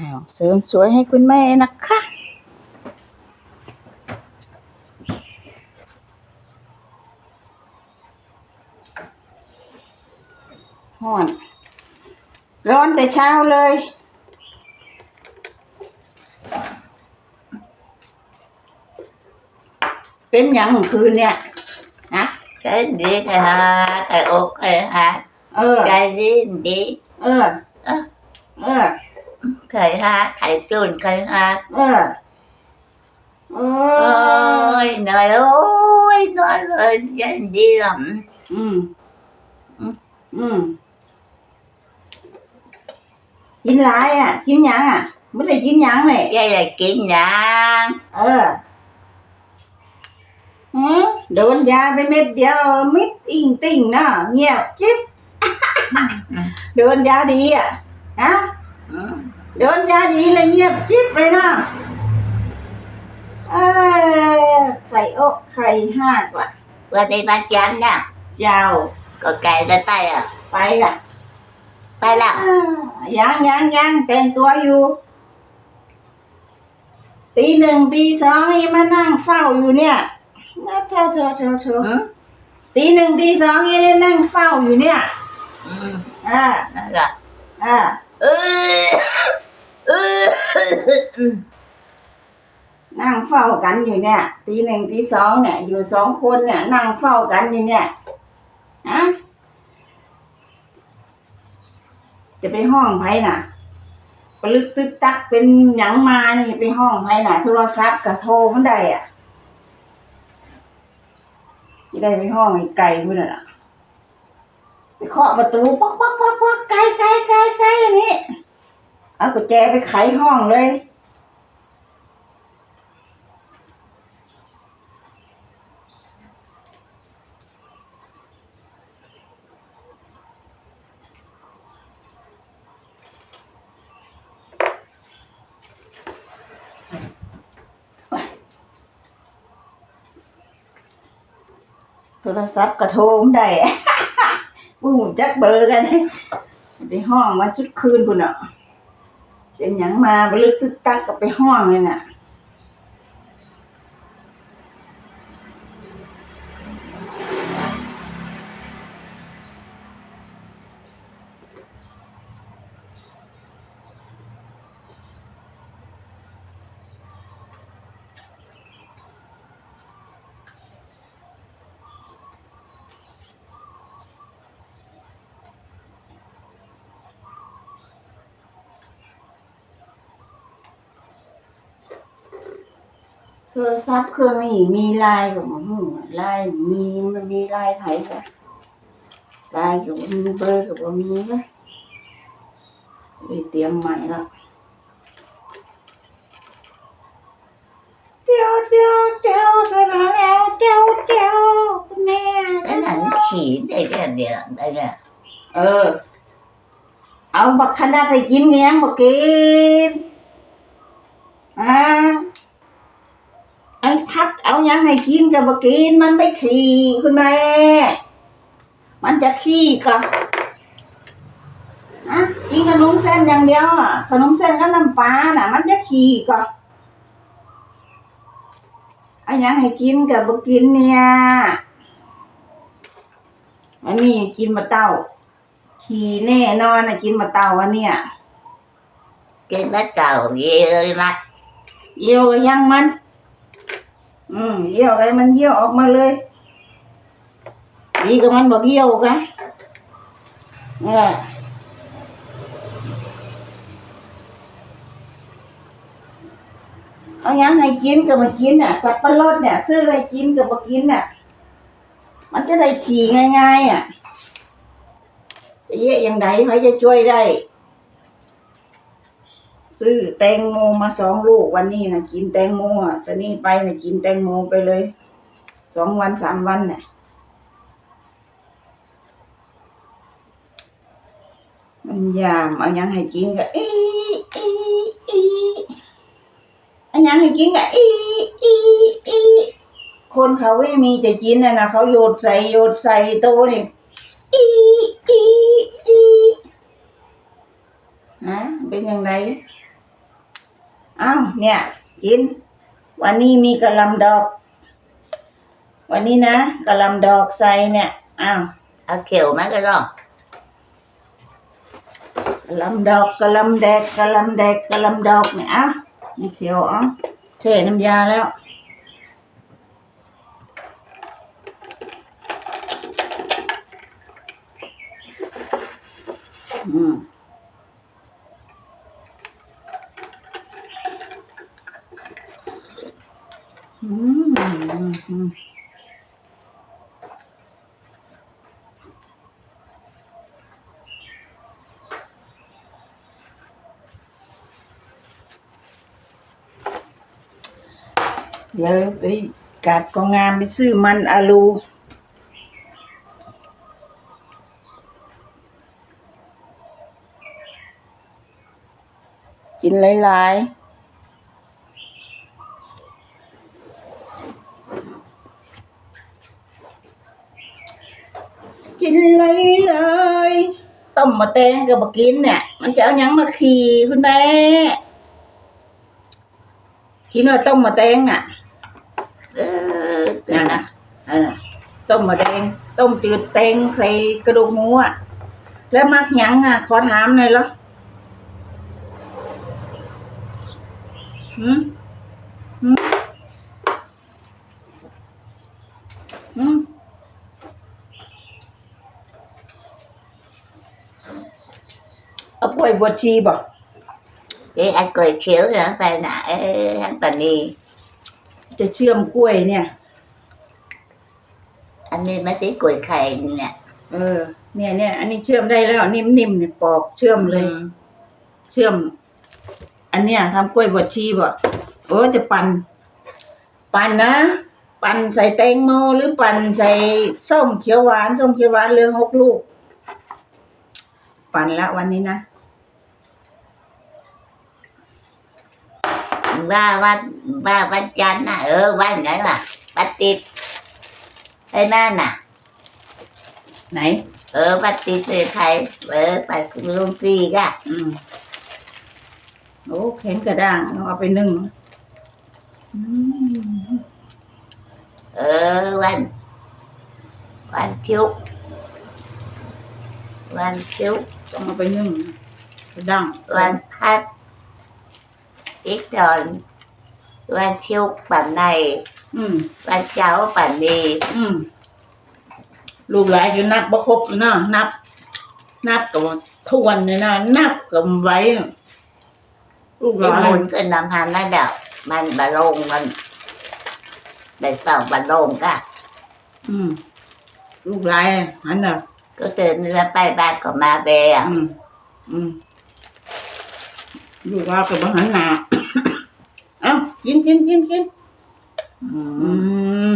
อ้าวเสริมสวยให้คุณแม่นะคะ ห่อน ร้อนแต่เช้าเลยเป็นหยังเมื่อคืนเนี่ยนะ cái đi cái ha cái ốc cái ha เออ cái đi đi เออ Ơ, เออ cái ha cái chun cái ha เออเออ ôi trời ơi nói rồi dân đi lắm อืมอืมกินหลายอะ กินหยังอะไม่ได้กินหยังเลย cái là kiến nhang เออหืมโดนยาไปเม็ดเดียวมิดอิงติ่งเนาะเงียบจิ๊บโดนยาดีอะฮะ ừ. โดนยาดีเลยเงียบจิ๊บเลยเนาะเออไข่อกไข่ห้ากว่า qua đây ba chán nha เจ้า có cái ra tay à ไปล่ะ phải làm อ่ายังยังยังแต่งตัวอยู่ตีหนึ่งตีสองยังมานั่งเฝ้าอยู่เนี่ยนะเธอเธอเธอเธอ ừ. ตีหนึ่งตีสองยังได้นั่งเฝ้าอยู่เนี่ย ừ. อ่า đó là อ่า ừ. ừ. ừ. นั่งเฝ้ากันอยู่เนี่ยตีหนึ่งตีสองเนี่ย อยู่สองคนเนี่ย นั่งเฝ้ากันอยู่เนี่ยฮะจะไปห้องไผน่ะปลึกตึกตักเป็นหยังมานี่ไปห้องไผน่ะ โทรศัพท์กับโทรมันได้อะไม่ได้ไปห้องไอ้ไก่พุ่นน่ะไปเคาะประตูป๊อกป๊อกป๊อกป๊อกไก่ไก่ไก่ไก่อันนี้ เอากุญแจไปไขห้องเลย โทรศัพท์กระโทมได้บู้จักเบอร์กันไปห้องมาชุดคืนพุ่นอะ เป็นหยังมาบลึกตึกตักกับไปห้องเลยน่ะ โทรศัพท์เครื่องนี้มีลน์กับมันไลน์มีมันมีลน์ไผกะไลน์กับบ่มีเบอร์กับมีปะเตรียมใหม่ละเจ้าเจ้าเจ้าเจ้าแล้วเจ้าเจ้าคุณแม่ cái này nó chỉ đây cái này đây nè เออ เอาบักขนาดให้กินเงี้ยงบักกินอ่า พักเอายังให้กินกับบักกินมันไม่ขี่คุณแม่ มันจะขี้ก็อะกินขนมเส้นอย่างเดียวอะขนมเส้นกับน้ำปลาน่ะ มันจะขี่ก็เอายังให้กินกับบักกินเนี่ยอันนี้กินมะเต้า ขี่แน่นอนน่ะกินมะเต้าอันเนี่ย cái bắt đầu ghê ơi mắt เยี่ยวก็ยังมัน อืมเยี่ยวอะไรมันเยี่ยวออกมาเลยดีกับมันบอกเยี่ยวกะเออเอายังให้กินกับมากินน่ะสับปะรดเนี่ย ซื้อให้กินกับมากินน่ะมันจะได้ขี่ง่ายๆอะจะเยอะอย่างใดเขาจะช่วยได้ ซื้อแตงโมมาสองลูกวันนี้นะกินแตงโมอะแต่นี่ไปนะกินแตงโมไปเลยสองวันสามวันเนี่ยมันยามเอายังให้กินก็อีอีอีเอาหยังให้กินก็อีอีอีคนเขาไม่มีจะกินนะนะเขาโยดใส่โยดใส่โตนี่อีอีอีนะเป็นยังไง อ้าวเนี่ยกิน วันนี้มีกะหลำดอก วันนี้นะกะหลำดอกใส่เนี่ยอ้าวเอาเขียวมาก็รอกกะหลำดอกกะหลำแดกกะหลำแดกกะหลำดอกเนี่ยอ้าวนี่เขียวอ๋อเทน้ำยาแล้วอืม อืมอืม เดี๋ยวไปกัดกองงามไปซื้อมันอาลูกินหลาย ๆ กินเลยๆต้มมะแตงกับมากินเนี่ย มันจะเอาหยังมาขี่คุณแม่กินว่าต้มมะแตงน่ะ เออนั่นนะต้มมะแดงต้มจืดแตงใส่กระดูกหมูอะแล้วมักหยังอะ ขอถามหน่อยเหรอหืมหืมหืมเอา กล้วยบวชชีบ่ cái anh cười chiếu rồi hắn tay nãy hắn tần đi จะเชื่อมกล้วยเนี่ย anh đi mấy tí cười khầy nè เออ เนี่ยเนี่ยอันนี้เชื่อมได้แล้วนิ่มๆเนี่ยปอกเชื่อมเลย ừ. เชื่อม อันเนี้ยทำกล้วยบวชชีบ่เออจะปั่นปั่นนะ ปั่นใส่แตงโมหรือปั่นใส่ส้มเขียวหวานส้มเขียวหวานเรืองหกลูก ปั่นละวันนี้นะ ba bánh ba bánh chanh nè ừ bánh đấy là bánh tít đây nè nè ไหน ừ bánh tít thì thầy ừ bánh luôn phi ra อืมโอ้แข็งกระด้างเอาไปนึ่งอืม ừ bánh bánh chiếu bánh chiếu ต้องเอาไปนึ่งกระด้าง bánh phát ít tròn bánh chiếu bánh này อืม bánh cháo bánh mì อืม ลูกหลานอยู่นับบ่ครบอยู่นะนับ นับกับทวนเลยนะนับกับไว้น่ะลูกห cái ลาน muốn cái năm hai nó đạo mình bà lôn mình để tàu bà lôn cả อืม ลูกหลานหันน่ะ có tên là bay ba của ma bè อืม อืม ลูกหลานกับบ่หันหน้าเอ้ากินกินกินกินอื ừ. ม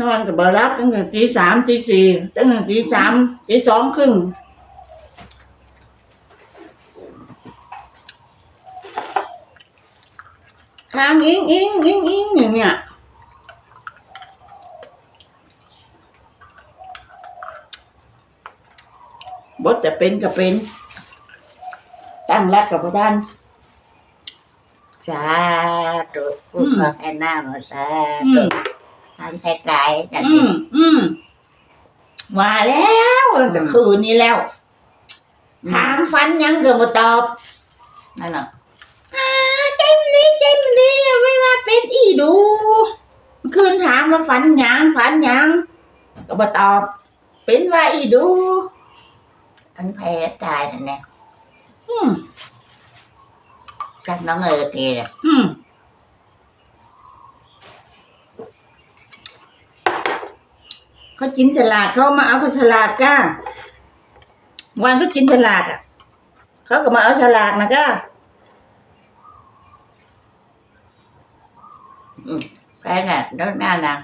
นอนกับบรับตั้งแต่ตีสามตีสี่ตั้งแต่ตีสามตีสองครึ่งทางอิงอิงอิงอิงอย่างเนี้ย บทจะเป็นก็เป็น ตั้งรักกับพระท่าน xa rồi Ừ. phút con hay nào mà xa อืม rồi anh thấy cái chả อืมอืมว่าแล้วตั้งแต่คืนนี้แล้ว ถามฟันยังก็บ่ตอบนั่นเหรออ่าใจมันดีใจมันดีไม่ว่าเป็นอีดูเมื่อคืนถามว่าฝันหยังฝันหยังก็บ่ตอบ เป็นว่าอีดู anh thấy cái này nè อืม chắc nó người kìa อืมเขากินฉลากเขามาเอาฉลากก้าวันเขากินฉลากอะ เขาก็มาเอาฉลากนะก้า cái này nó na nè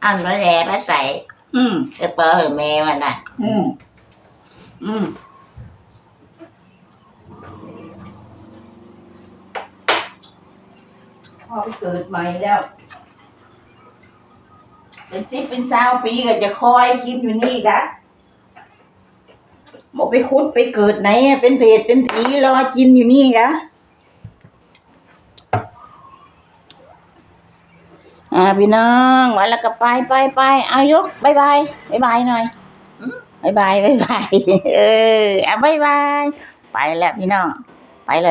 anh nó đè nó sậy อืม cái bơ rồi mẹ mà nè อืม พ่อไปเกิดใหม่แล้ว เป็นสิบเป็นสาวปีก็จะคอยกินอยู่นี่กะบอกไปคุดไปเกิดไหน เป็นเพศเป็นผีรอกินอยู่นี่กะอ่าพี่น้องวันละก็ไปไปไปอายุบายบายบายบายหน่อย บายบายบายบายเอออ่บายบาย ไปแล้วพี่น้อง ไปแล้ว